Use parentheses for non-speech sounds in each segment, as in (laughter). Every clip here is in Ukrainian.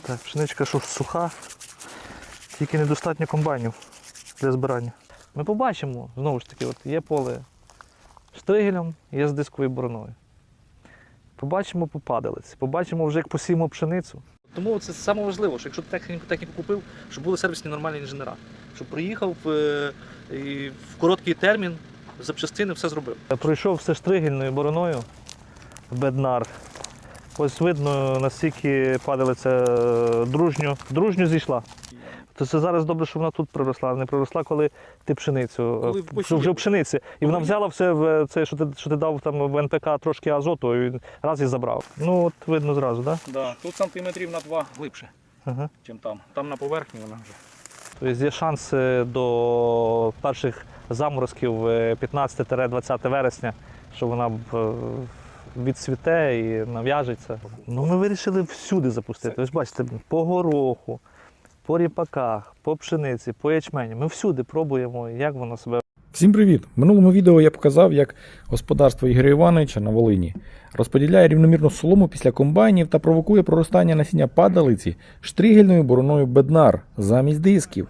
Так, пшеничка що суха, тільки недостатньо комбайнів для збирання. Ми побачимо, знову ж таки, от є поле штригелем, є з дисковою бороною. Побачимо по падалиці, побачимо вже, як посіємо пшеницю. Тому це саме важливо, що якщо ти техніку, техніку купив, щоб були сервісні нормальні інженера. Щоб приїхав е, і в короткий термін запчастини все зробив. Пройшов все штригельною бороною, в беднар. Ось видно, наскільки падалиця е, дружньо, дружньо зійшла. То це зараз добре, що вона тут проросла, а не проросла, коли ти пшеницю. Коли е, посіяв. вже пшениці. І вона взяла все в це, що ти, що ти дав там в НПК трошки азоту, і раз і забрав. Ну от видно зразу, так? Да, тут сантиметрів на два глибше, Да? Ага. ніж там. Там на поверхні вона вже. Тобто є шанс е, до перших заморозків е, 15-20 вересня, що вона б, е, відцвіте і нав'яжеться. Ну, ми вирішили всюди запустити. Ви ж бачите, по гороху, по ріпаках, по пшениці, по ячменю. Ми всюди пробуємо, як воно себе Всім привіт! В минулому відео я показав, як господарство Ігоря Івановича на Волині розподіляє рівномірно солому після комбайнів та провокує проростання насіння падалиці штригельною бороною беднар замість дисків.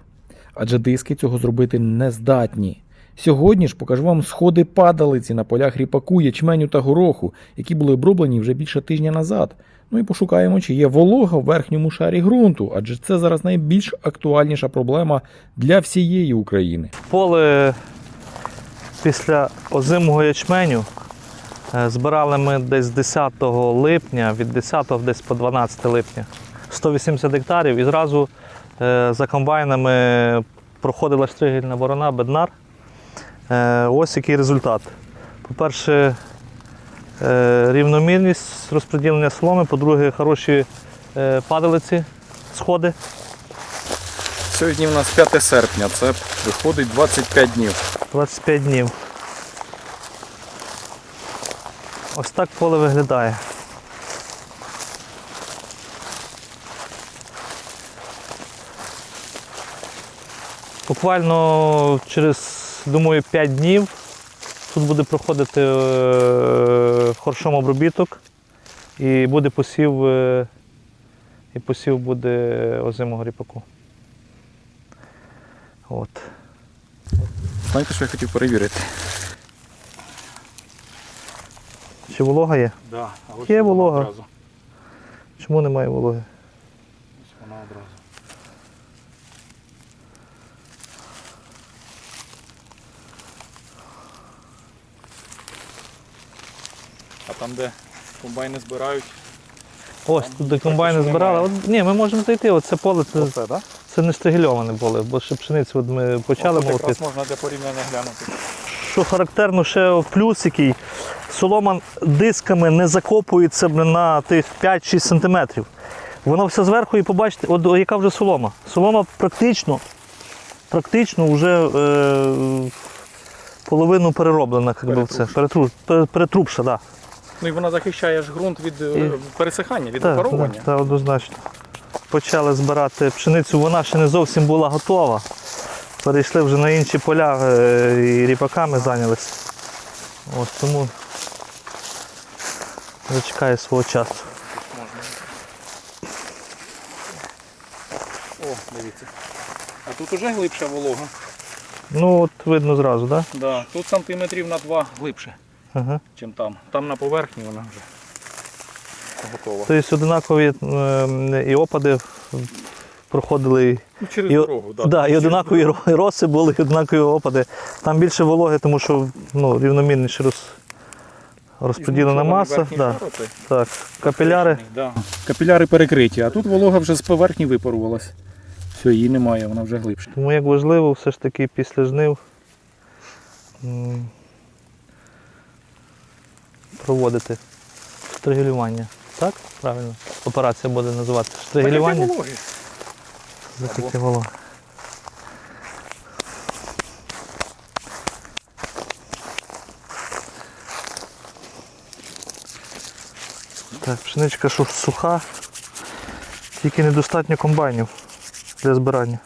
Адже диски цього зробити не здатні. Сьогодні ж покажу вам сходи падалиці на полях ріпаку, ячменю та гороху, які були оброблені вже більше тижня назад. Ну і пошукаємо, чи є волога в верхньому шарі ґрунту, адже це зараз найбільш актуальніша проблема для всієї України. поле після озимого ячменю е, збирали ми десь 10 липня, від 10 десь по 12 липня. 180 гектарів і зразу е, за комбайнами проходила штригельна ворона, беднар. Е, Ось який результат. По-перше, е, рівномірність розподілення соломи, по-друге, хороші е, падалиці, сходи. Сьогодні у нас 5 серпня, це виходить 25 днів. 25 днів. Ось так поле виглядає. Буквально через, думаю, 5 днів тут буде проходити е, хоршом обробіток і буде посів, е, і посів буде озимого ріпаку. От. Знаєте, що я хотів перевірити? Чи волога є? Да, Є волога. Чому немає вологи? Вона одразу. А там, де комбайни збирають, Ось тут де комбайни збирали. От, ні, ми можемо зайти. Оце поле це, це, так? це не стригельоване поле, бо ще пшеницю от ми почали Якраз молотити. можна для порівняння глянути. Що характерно, ще плюс який. Солома дисками не закопується блін, на тих 5-6 сантиметрів. Воно все зверху і побачите, от о, яка вже солома. Солома практично, практично вже е, половину перероблена, як би в це, перетру, пере- перетрубша, да. Ну і вона захищає ж ґрунт від е, І- пересихання, від Так, випаровування. так, так, однозначно. Почали збирати пшеницю, вона ще не зовсім була готова. Перейшли вже на інші поля е, і ріпаками зайнялися. Ось тому зачекає свого часу. О, дивіться. А тут уже глибша волога. Ну от видно зразу, так? Да. Тут сантиметрів на 2 глибше, Да? Ага. ніж там. Там на поверхні вона вже готова. Тобто одинакові е, і опади проходили. і- Ну, через І, дорогу, да. да, і Через одинакові дорогу. роси були, і одинакові опади. Там більше вологи, тому що ну, рівномірніше роз, розподілена маса. Да. Так, капіляри. Да. Капіляри перекриті, а тут волога вже з поверхні випарувалась. Все, її немає, вона вже глибше. Тому як важливо все ж таки після жнив проводити штригелювання. Так? Правильно? Операція буде називати штригелювання. Закриття вологи. Так, пшеничка що суха, тільки недостатньо комбайнів для збирання.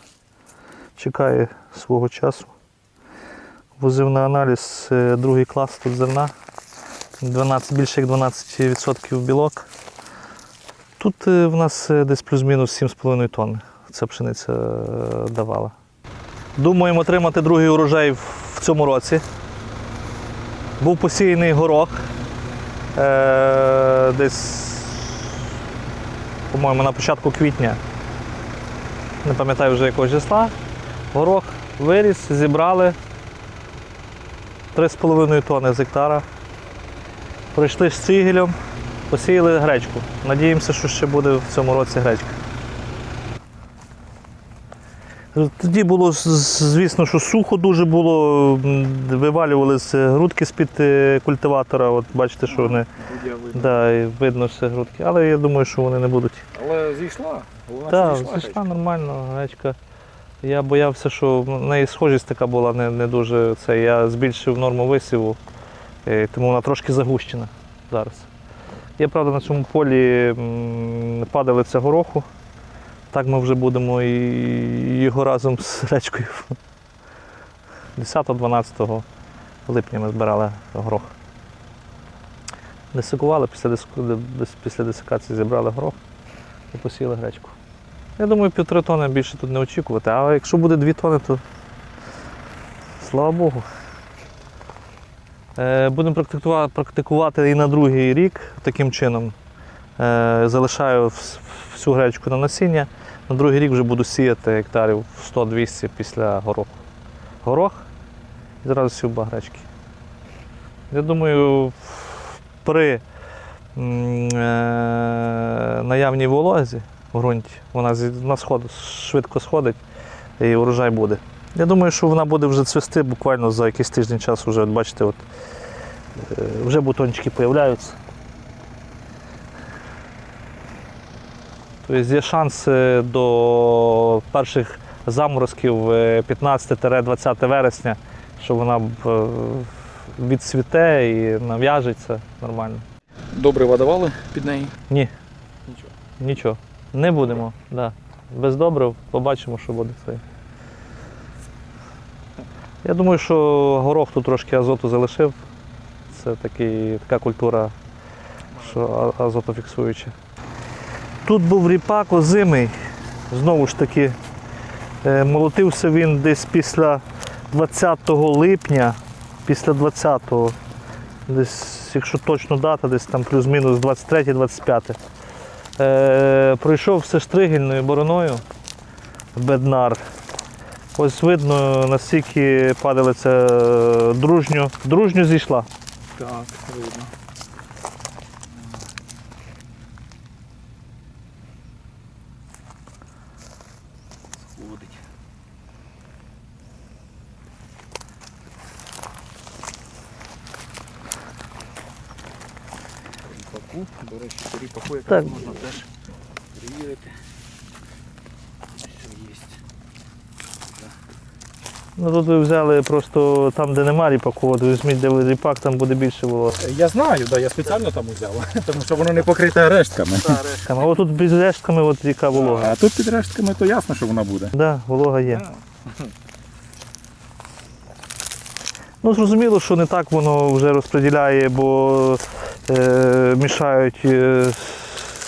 Чекає свого часу. Возив на аналіз е, другий клас тут зерна. 12, більше як 12% білок. Тут е, в нас е, десь плюс-мінус 7,5 тонн ця пшениця е, давала. Думаємо отримати другий урожай в цьому році. Був посіяний горох. Десь, по-моєму, на початку квітня. Не пам'ятаю вже якого числа. Горох виріс, зібрали 3,5 тонни з гектара. Пройшли з цигелем, посіяли гречку. Надіємося, що ще буде в цьому році гречка. Тоді було, звісно, що сухо дуже було, вивалювалися грудки з-під е, культиватора. От бачите, що вони да, і видно все грудки. Але я думаю, що вони не будуть. Але зійшла. Вона Так, зійшла нормально, гречка. Я боявся, що в неї схожість така була не, не дуже. Це я збільшив норму висіву, тому вона трошки загущена зараз. Є, правда, на цьому полі м, падалиця гороху. Так ми вже будемо і його разом з речкою. 10-12 липня ми збирали горох. Десикували, після, диску, після десикації зібрали горох і посіяли гречку. Я думаю, півтори тони більше тут не очікувати, а якщо буде дві тони, то слава Богу. Е, Будемо практикувати, практикувати і на другий рік таким чином. Е, Залишаю всю гречку на насіння. На другий рік вже буду сіяти гектарів 100-200 після гороху. Горох і зразу сівба гречки. Я думаю, при е, наявній вологі в ґрунті, вона на сход швидко сходить і урожай буде. Я думаю, що вона буде вже цвісти буквально за якийсь тиждень часу. Вже, от бачите, от, е, вже бутончики з'являються. Тобто є шанс е, до перших заморозків е, 15-20 вересня, що вона е, відцвіте і нав'яжеться нормально. Добре давали під неї? Ні, Нічого. нічого. Не будемо. Да. Без добрив побачимо, що буде це. Я думаю, що горох тут трошки азоту залишив. Це такий, така культура, що азотофіксуюча. Тут був ріпак озимий. Знову ж таки, е, молотився він десь після 20 липня, після 20-го, десь, якщо точно дата, десь там плюс-мінус 23-25. Е, пройшов все штригельною бороною беднар. Ось видно, наскільки падалиця е, дружньо, дружньо зійшла. Так, видно. Сходить. До речі, ріпаку якраз Так. можна теж перевірити. Ось є. Ну, тут ви взяли просто там, де нема ріпаку, от візьміть, де ріпак, там буде більше волос. Я знаю, да, я спеціально там взяв, (laughs) тому що воно не покрите рештками. А отут без рештками от яка волога. А тут під рештками то ясно, що вона буде. Так, да, волога є. Ну, зрозуміло, що не так воно вже розподіляє, бо е, мішають е,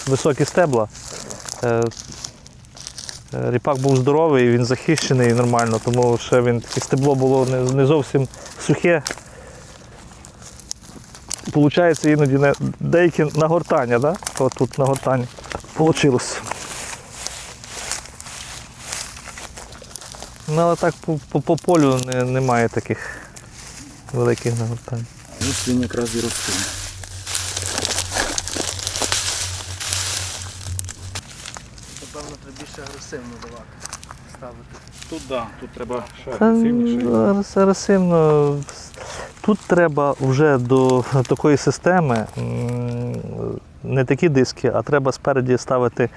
високі стебла. Е, ріпак був здоровий, він захищений нормально, тому ще він таке стебло було не, зовсім сухе. Получається іноді не, деякі нагортання, да? От тут нагортання. Получилось. Ну, але так по, по, по полю не, немає таких великих нагортань. Ось він якраз і росте. Да, тут треба ще агресивніше. агресивно. Тут треба вже до такої системи не такі диски, а треба спереді ставити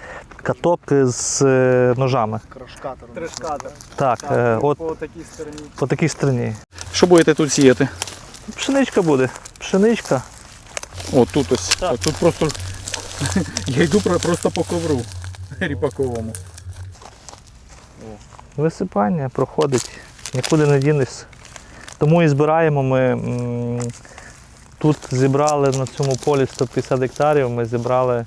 каток з е, ножами. Крашкатором. Тришкатор. Так, е, от По такій стороні. по такій стороні. Що будете тут сіяти? Пшеничка буде. Пшеничка. О, тут ось. Так. Тут просто (laughs) я йду просто по ковру ріпаковому. Висипання проходить, нікуди не дінешся. Тому і збираємо ми. Тут зібрали на цьому полі 150 гектарів, ми зібрали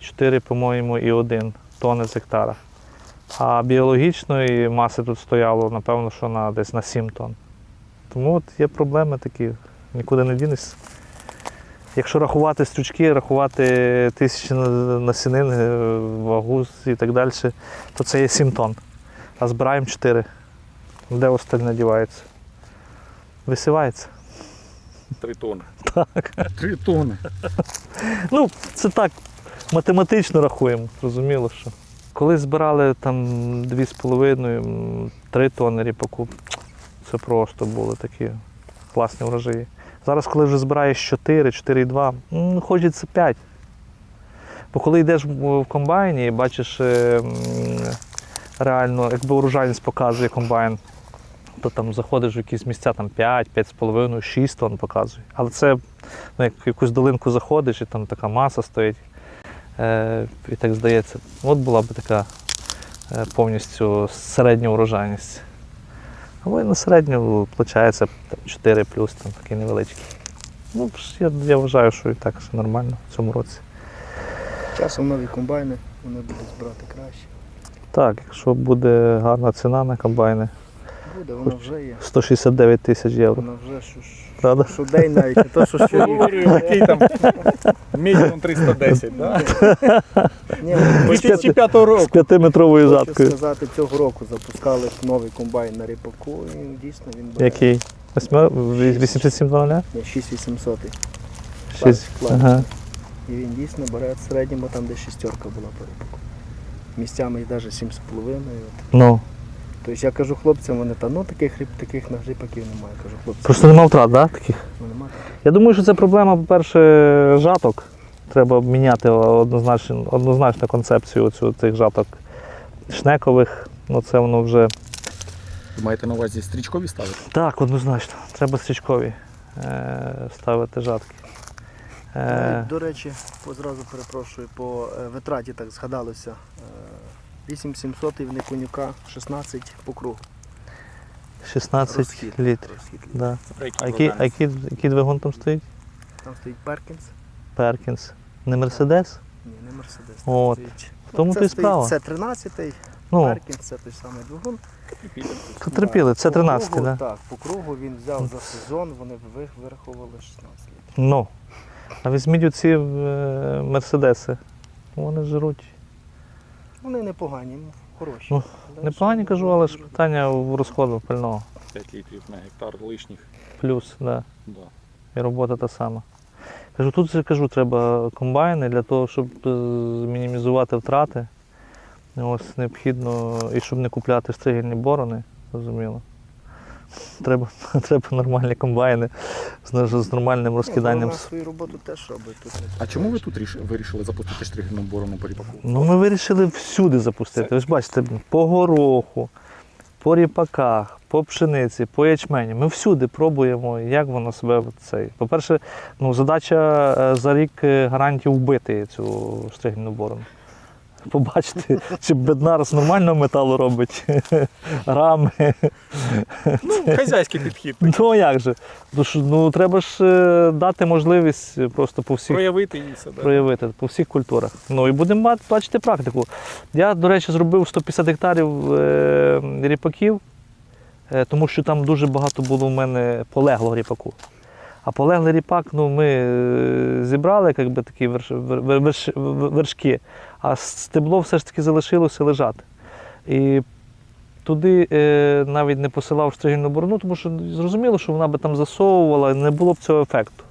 4, по-моєму, і 1 тонни з гектара. А біологічної маси тут стояло, напевно, що на десь на 7 тонн. Тому от є проблеми такі, нікуди не дінешся. Якщо рахувати стрючки, рахувати тисячі насінин, е, вагу і так далі, то це є 7 тонн. А збираємо 4. Де остальне дівається? Висівається. Три тони. Так. Три тони. Ну, це так, математично рахуємо, зрозуміло, що. Коли збирали там 2,5-3 тонни ріпаку, це просто були такі класні врожаї. Зараз, коли вже збираєш 4, 4,2, м, хочеться 5. Бо коли йдеш в в комбайні і бачиш е, реально, якби урожайність показує комбайн, то там заходиш в якісь місця там 5, 5,5, 6 тонн показує. Але це ну, як в якусь долинку заходиш, і там така маса стоїть. Е, і так здається, от була б така е, повністю середня урожайність. Але на середню виходить там, 4 плюс, там такий невеличкий. Ну, я, я вважаю, що і так все нормально в цьому році. Часом нові комбайни, вони будуть збирати краще. Так, якщо буде гарна ціна на комбайни, Буде, вона вже є. 169 тисяч євро. Вона вже що, ж- Правда? що день навіть, не то що щорік. Який там мінімум 310, так? Ні, ну, 2005 З року. 5-метровою хочу сказати, цього року запускали новий комбайн на ріпаку, і дійсно він бере. Який? 8700? Ні, 6800. 6. Клас. Ага. І він дійсно бере в середньому там, де шістерка була по ріпаку. Місцями і навіть 7,5. От. Ну. Тобто я кажу хлопцям, вони та ну таких ріп, таких на ріпаків немає. Кажу, хлопці, Просто нема втрат, да, таких? ну немає. Я думаю, що це проблема, по-перше, жаток. Треба міняти однозначно, однозначно концепцію цю, цих жаток шнекових. Ну це воно вже. Ви маєте на увазі стрічкові ставити? Так, однозначно. Треба стрічкові е, ставити жатки. Е, До речі, зразу перепрошую, по е, витраті так згадалося. Е, 8700 в Никонюка 16 по кругу. 16 Розхід. літрів. Розхід. Да. А який, а який, який двигун там стоїть? Там стоїть Перкінс. Перкінс. Не Мерседес? Ні, не Мерседес. От. В тому то і справа. Це 13-й, Ну, Перкінс, це той самий двигун. потерпіли, це 13, кругу, так? Так, по кругу він взяв за сезон, вони ви- вирахували 16 літрів. Ну. А візьміть оці е, мерседеси. Вони жруть. Вони непогані, ну, хороші. Ну, Але Непогані ж, кажу, але ж питання в розходу пального. 5 літрів на гектар лишніх. Плюс, да. Да. І робота та сама. Кажу, тут же кажу, треба комбайни для того, щоб е, мінімізувати втрати. Ось необхідно, і щоб не купляти стригельні борони, зрозуміло. Треба, (laughs) треба нормальні комбайни з, з нормальним розкиданням. Вона свою роботу теж робить тут. А чому ви тут ріш- вирішили запустити штригельну борону по ріпаку? Ну, ми вирішили всюди запустити. Ви ж бачите, по гороху, по ріпаках, по пшениці, по ячмені. Ми всюди пробуємо, як воно себе цей. По-перше, ну, задача е, за рік е, гарантії вбити цю стригельну борону. Побачити, чи беднар з нормального металу робить (laughs) рами. Ну, хазяйський підхід. Ну а як же? Ну, ну треба ж е, дати можливість е, просто по всіх Проявити все. да. проявити по всіх культурах. Ну і будемо ба- бачити практику. Я, до речі, зробив 150 гектарів е, ріпаків, е, тому що там дуже багато було в мене полеглого ріпаку. А полеглий ріпак ну, ми е, зібрали би, такі верш, вер, вер- верш- вершки, а стебло все ж таки залишилося лежати. І туди е, навіть не посилав стригільну борону, тому що зрозуміло, що вона би там засовувала, не було б цього ефекту.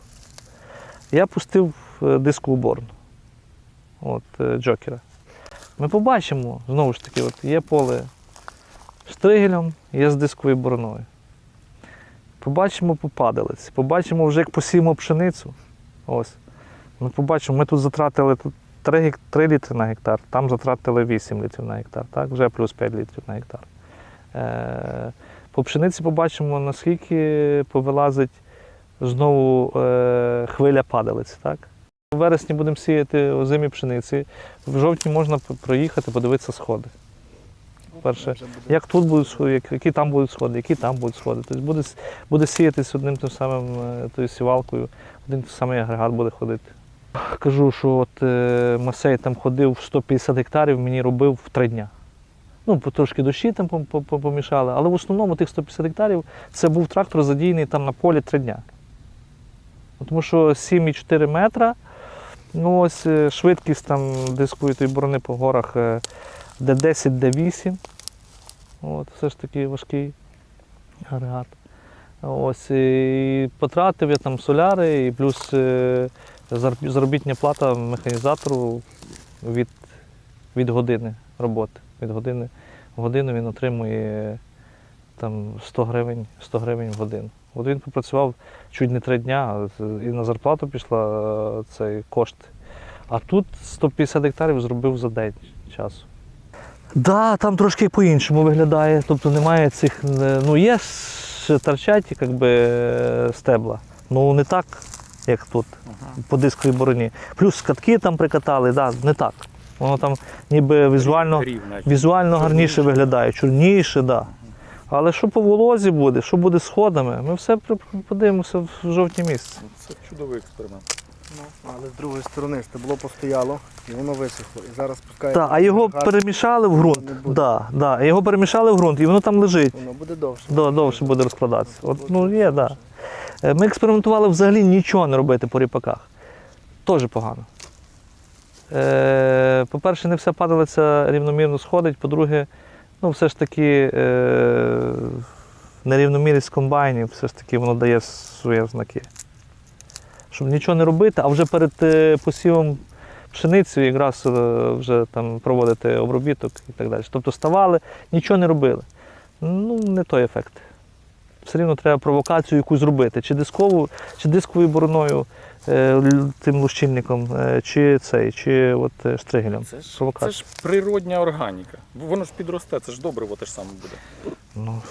Я пустив е, дискову борону от, е, Джокера. Ми побачимо, знову ж таки, от є поле штригелем, є з дисковою бороною. Побачимо по падалиці, побачимо вже, як посіємо пшеницю. Ось. Ми побачимо, ми тут затратили 3, 3 літри на гектар, там затратили 8 літрів на гектар, так? вже плюс 5 літрів на гектар. Е, по пшениці побачимо, наскільки повилазить знову е, хвиля падалиць. Так? У вересні будемо сіяти озимі пшениці. В жовтні можна проїхати, подивитися сходи. Перше, Як тут будуть сходи, які там будуть сходи, які там будуть сходи. Тобто буде, буде сіятись одним тим самим е, тою сівалкою, один той самий агрегат буде ходити. Кажу, що от е, Масей там ходив в 150 гектарів, мені робив в три дня. Ну, трошки дощі там пом- пом- пом- помішали, але в основному тих 150 гектарів це був трактор задійний там на полі три дня. Ну, Тому що 7,4 метра, ну ось е, швидкість там тої борони по горах е, Д10, Д8. От, все ж таки важкий агрегат. Ось, і потратив я там соляри, і плюс е, заробітня плата механізатору від, від години роботи. Від години в годину він отримує там 100 гривень, 100 гривень в годину. От він попрацював чуть не три дня, і на зарплату пішла е, цей кошт. А тут 150 гектарів зробив за день часу. Так, да, там трошки по-іншому виглядає. Тобто немає цих. е, Ну, є торчать як би, е, стебла. Ну не так, як тут, по дисковій бороні. Плюс катки там прикатали, да, не так. Воно там ніби візуально, візуально гарніше виглядає, чорніше, так. Да. Але що по волозі буде, що буде з сходами, ми все подивимося в жовтні місяці. Це чудовий експеримент. Ну, але з другої сторони стебло постояло і воно висохло. І зараз пускає. Так, а його газ, перемішали в ґрунт. Да, да, його перемішали в ґрунт, і воно там лежить. Воно буде довше. До- довше буде розкладатися. От, ну, є, да. Е, Ми експериментували взагалі нічого не робити по ріпаках. Теж погано. Е, по-перше, не вся падалиця рівномірно сходить. По-друге, ну, все ж таки е, нерівномірність комбайнів, все ж таки воно дає свої знаки. Щоб нічого не робити, а вже перед е, посівом пшениці якраз е, вже там проводити обробіток і так далі. Тобто ставали, нічого не робили. Ну, не той ефект. Все рівно треба провокацію якусь зробити. Чи дискову, чи дисковою бороною, е, тим лущильником, чи цей, чи от штригелем. Це ж, це ж природня органіка. Воно ж підросте, це ж добриво те ж саме буде. Ну,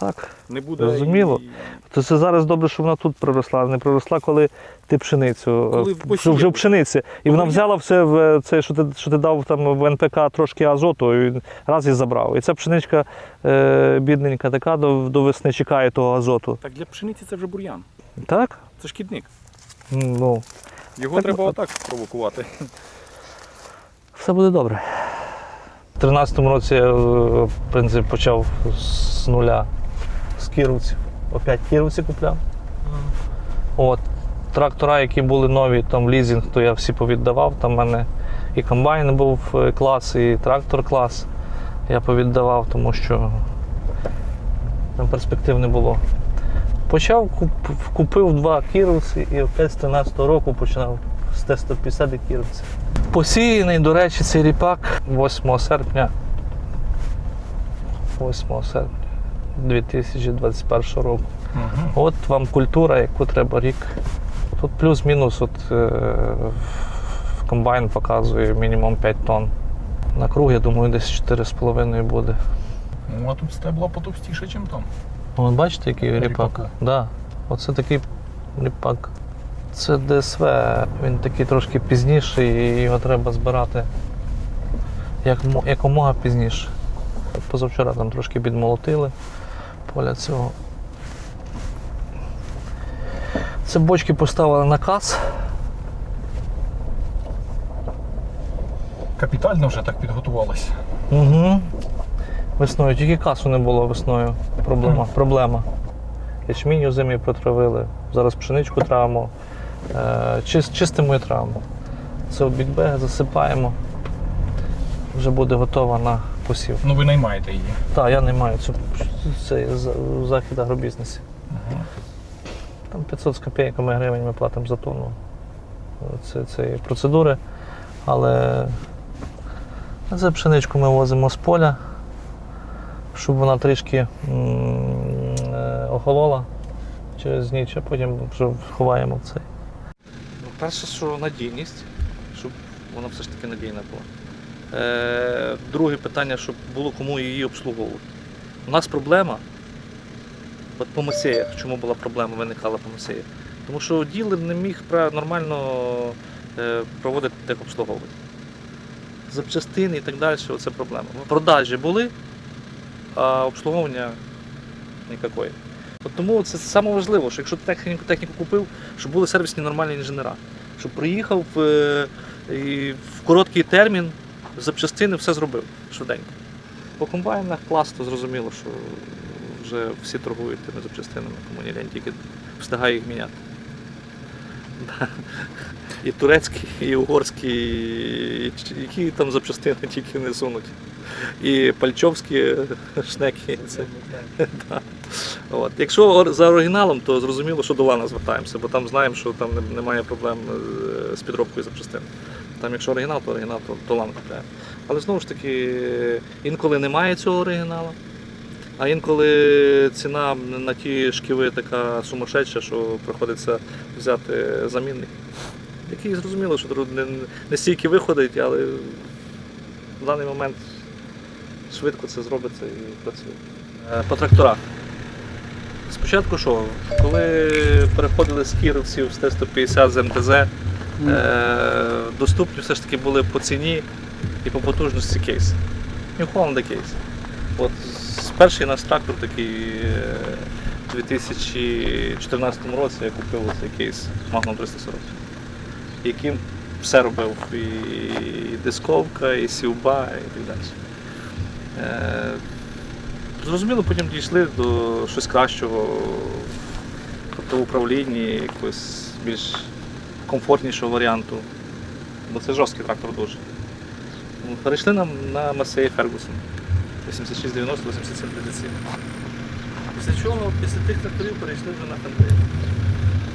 так. Не буде. Зрозуміло. і- То це зараз добре, що вона тут проросла, не проросла, коли ти пшеницю. Коли е, вже в пшениці. І вона Коли взяла все в е, це, що ти, що ти дав там в НПК трошки азоту, і раз і забрав. І ця пшеничка е, бідненька така до, до весни чекає того азоту. Так для пшениці це вже бур'ян. Так? Це шкідник. Ну, Його Так, треба ну, отак провокувати. все буде добре. У 13-му році я е, в принципі, почав з нуля з кіровців. Опять кіровці купляв. От. Трактора, які були нові, там в лізинг, то я всі повіддавав. Там в мене і комбайн був е, клас, і трактор клас. Я повіддавав, тому що там перспектив не було. Почав, куп- купив два кіровці і опять з 13-го року починав з Т-150 кіровці. Посіяний, до речі, цей ріпак 8 серпня. 8 серпня 2021 року. От вам культура, яку треба рік. Тут плюс-мінус от, е, в комбайн показує мінімум 5 тонн. На круг, я думаю, десь 4,5 буде. Ну а тут стебла потовстіше, ніж там. От бачите, який ріпак? Ріпака. Да. Оце такий ріпак. Це ДСВ, він такий трошки пізніший, і його треба збирати як, якомога пізніше. Позавчора там трошки підмолотили поля цього. Це бочки поставили на каз. Капітально вже так підготувалися. Угу. Весною, тільки касу не було весною. Проблема. Проблема. Ячмінь у зимі протравили. Зараз пшеничку травимо. Е, чис- чистимо і травимо. Це в бікбеги засипаємо. Вже буде готова на посів. Ну ви наймаєте її. Так, я не маю цю цей захід агробізнесі. Там 500 з копійками гривень ми платимо за тонну це, цієї процедури. Але це пшеничку ми возимо з поля, щоб вона трішки е, охолола через ніч, а потім вже ховаємо в цей. Ну, перше, що надійність, щоб вона все ж таки надійна була. Е, друге питання, щоб було кому її обслуговувати. У нас проблема. От по Масеях, чому була проблема, виникала по Масеях? Тому що ділер не міг нормально е, проводити техобслуговування. Запчастини і так далі, це проблема. Продажі були, а обслуговування ніякої. От тому це саме важливо, що якщо ти техніку, техніку купив, щоб були сервісні нормальні інженера. Щоб приїхав е, і в короткий термін запчастини все зробив швиденько. По комбайнах класно зрозуміло, що вже всі торгують тими запчастинами, кому тільки встигає їх міняти. І турецькі, і угорські, і які там запчастини тільки не сунуть. І пальчовські шнеки. Це. От. Якщо за оригіналом, то зрозуміло, що до Лана звертаємося, бо там знаємо, що там немає проблем е, з підробкою запчастин. Там, якщо оригінал, то оригінал, то, то Лан купляє. Але знову ж таки, інколи немає цього оригіналу, а інколи ціна на ті шківи така сумасшедша, що приходиться взяти замінник. Який зрозуміло, що не, не стільки виходить, але в даний момент швидко це зробиться і працює. Е, По тракторах. Спочатку що? Коли переходили з кіровців з Т-150 з МТЗ, е, доступні все ж таки були по ціні і по потужності кейс. New Holland кейс. От перший наш трактор такий е, у 2014 році я купив цей кейс Magnum 340, яким все робив. І, і дисковка, і сівба, і так далі. Е, Зрозуміло, потім дійшли до щось кращого, тобто в управлінні якогось більш комфортнішого варіанту. Бо це жорсткий трактор дуже. Перейшли нам на Масеї Фергусон 8690 8737. Після чого, після тих тракторів перейшли вже на Фендей.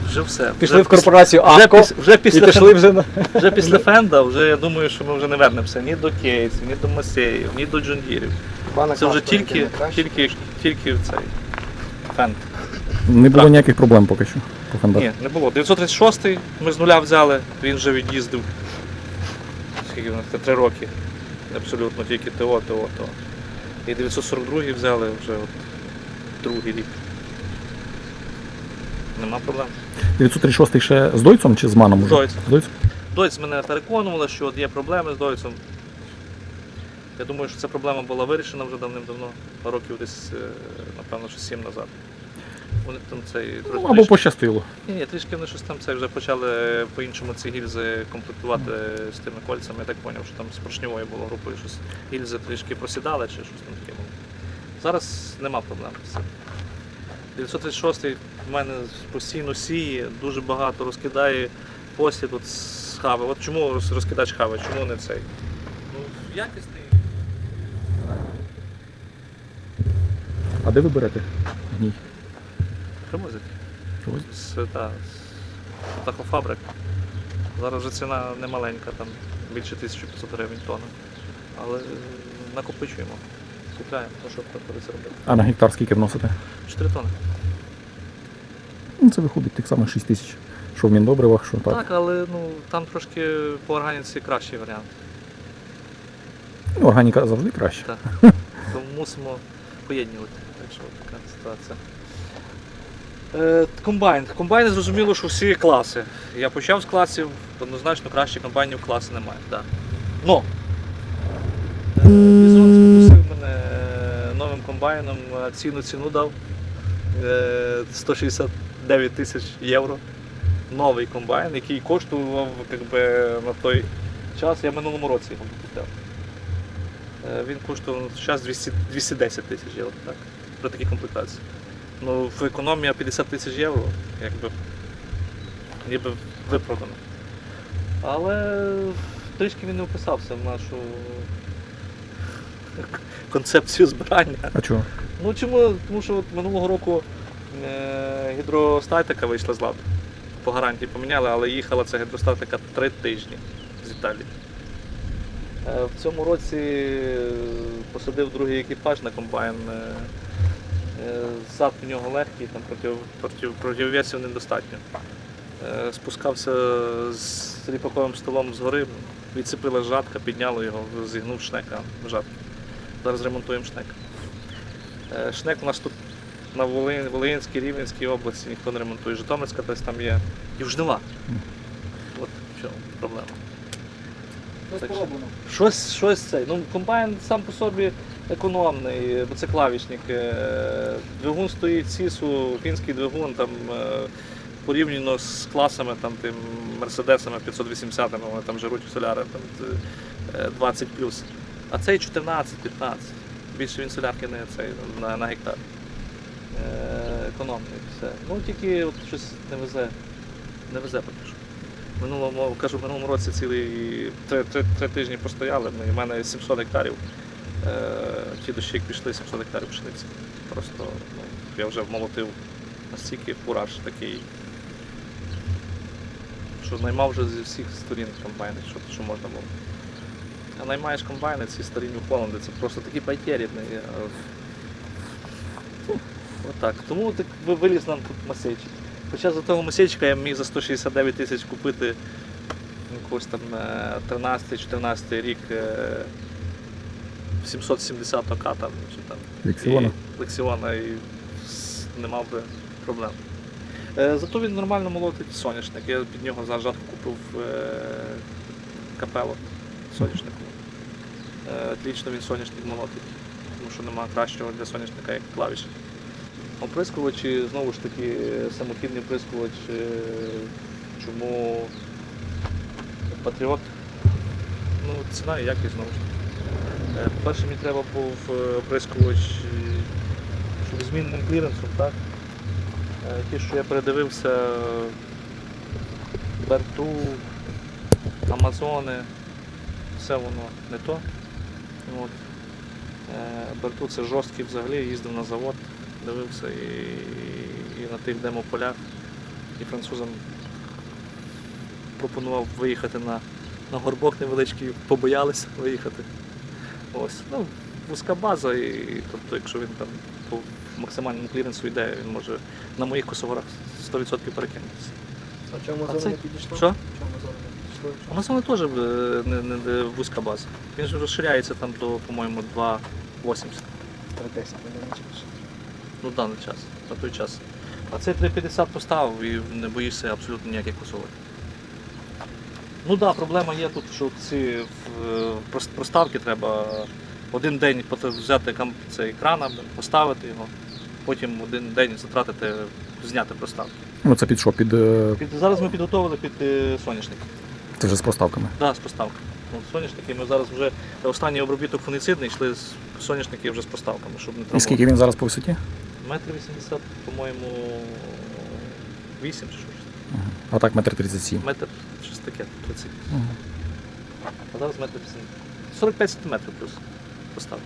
Вже все. Пішли вже в корпорацію вже, АКО піс- вже і після пішли вже на. вже після Фенда, вже я думаю, що ми вже не вернемося ні до Кейсів, ні до Масеїв, ні до Джондірів. Це вже тільки, тільки, тільки в цей Фенд. Не було ніяких проблем поки що. По фендах. Ні, не було. 936 ми з нуля взяли, він вже від'їздив. Скільки в це три роки. Абсолютно тільки ТО, ТО, ТО. І 942 взяли вже от другий рік. Нема проблем. 936 ще з Дойцом чи з Маном? уже? Дойц. З Дойцем? Дойц мене переконували, що от є проблеми з Дойцем. Я думаю, що ця проблема була вирішена вже давним-давно, років десь, е, напевно, що сім назад. Вони там цей Ну, або пощастило. Ні, ні, трішки вони щось там це вже почали по-іншому ці гільзи комплектувати з тими кольцями. Я так зрозумів, що там з поршньовою було групою щось. Гільзи трішки просідали чи щось там таке було. Зараз нема проблем з цим. 936 в мене постійно сіє, дуже багато розкидає послід от з хави. От чому роз- розкидач хави, чому не цей? Ну, якісний. А де ви берете? Гній. Привозять. Привозять? З, та, з птахофабрик. Зараз вже ціна не маленька, там більше 1500 гривень тонна. Але е, накопичуємо, купляємо, то що приходиться робити. А на гектар скільки вносите? 4 тонни. Ну, це виходить тих самих 6 тисяч. Що в міндобривах, що так. Так, але ну, там трошки по органіці кращий варіант. Ну, органіка завжди краще. Так. (laughs) Тому мусимо поєднувати. Так що така ситуація. Е, комбайн. Комбайни зрозуміло, що всі класи. Я почав з класів, однозначно краще комбайнів класи немає. Да. Но! Бізон спокусив мене е, новим комбайном, е, ціну ціну дав. Е, 169 тисяч євро. Новий комбайн, який коштував би, на той час. Я в минулому році його купив. Він коштував зараз 200, 210 тисяч євро, так? При такій комплектації. Ну, в економія 50 тисяч євро, якби ніби виправдано. Але трішки він не вписався в нашу концепцію збирання. А чого? Ну чому? Тому що от минулого року е, гідростатика вийшла з ладу. По гарантії поміняли, але їхала ця гідростатика три тижні з Італії. Е, в цьому році е, посадив другий екіпаж на комбайн. Е, е, зад у нього легкий, там проти, проти, противовесів недостатньо. Е, спускався з ріпаковим столом згори, відцепила жатка, підняло його, зігнув шнека в жатки. Зараз ремонтуємо шнек. Е, Шнек у нас тут на Волинській, Рівненській області ніхто не ремонтує. Житомирська десь там є. Жнива. От в чому проблема. Щось, щось цей. Ну, комбайн сам по собі економний, бо. Е, Двигун стоїть сісу, фінський двигун, там е, порівняно з класами, там, тим мерседесами 580 вони там жируть соляри там, е, 20 А цей 14-15. Більше він солярки не цей, на, на гектар. Економний, все. Ну тільки от щось не везе. Не везе поки що. Минулому, кажу, в минулому році цілі три, три, три тижні постояли. У мене 700 гектарів. Е, ті дощі, як пішли 700 гектарів пшениці. Просто ну, я вже вмолотив настільки фураж такий, що наймав вже зі всіх сторін комбайни, що, що можна було. А наймаєш комбайни, ці старі Нью-Холланди, це просто такі пайтерні. Отак. Тому так виліз нам тут масейчик. Хоча за того масейчика я міг за 169 тисяч купити якось там е, 13-14 рік е, 770 ка там, чи там Лексіона. і Лексіона і не мав би проблем. Е, Зато він нормально молотить соняшник. Я під нього за жатку купив е, капело соняшнику. Е, Отлично він соняшник молотить, тому що немає кращого для соняшника, як клавіші. Оприскувачі, знову ж таки, самохідний оприскувач. е, Чому Патріот? Ну, ціна і якість знову ж таки. Е, Перше мені треба був е, оприскувач е, з змінним кліренсом, так? Е, Ті, що я передивився, Берту, Амазони, все воно не то. От. Е, Берту це жорсткий взагалі, їздив на завод, дивився і, і на тих демополях, і французам пропонував виїхати на, на горбок невеличкий, побоялися виїхати. Ось. Ну, вузька база, і тобто, якщо він там по максимальному кліренсу йде, він може на моїх косоворах 100% перекинутися. А чому зона не підійшло? Що? Чому зона не нас воно теж е, не, не, не вузька база. Він ж розширяється там до, по-моєму, 2,80 310 мене не чіпиш. ну, в даний час, на той час. А цей 350 поставив і не боїшся абсолютно ніяких косовок. Ну так, да, проблема є тут, що ці е, проставки треба один день взяти цей крана, поставити його, потім один день затратити, зняти проставки. Ну це під що? Під, е, Під, зараз ми підготовили під е, соняшники. це вже з поставками. Да, з поставками. Ну, соняшники ми зараз вже останній обробіток фунгіцидний йшли з соняшники вже з поставками, щоб не І скільки він зараз по висоті? Метр 80, по-моєму, 8 чи щось. А так метр 37. Метр щось таке, 30. Мгм. А зараз метр 50. 45 сантиметрів плюс поставки.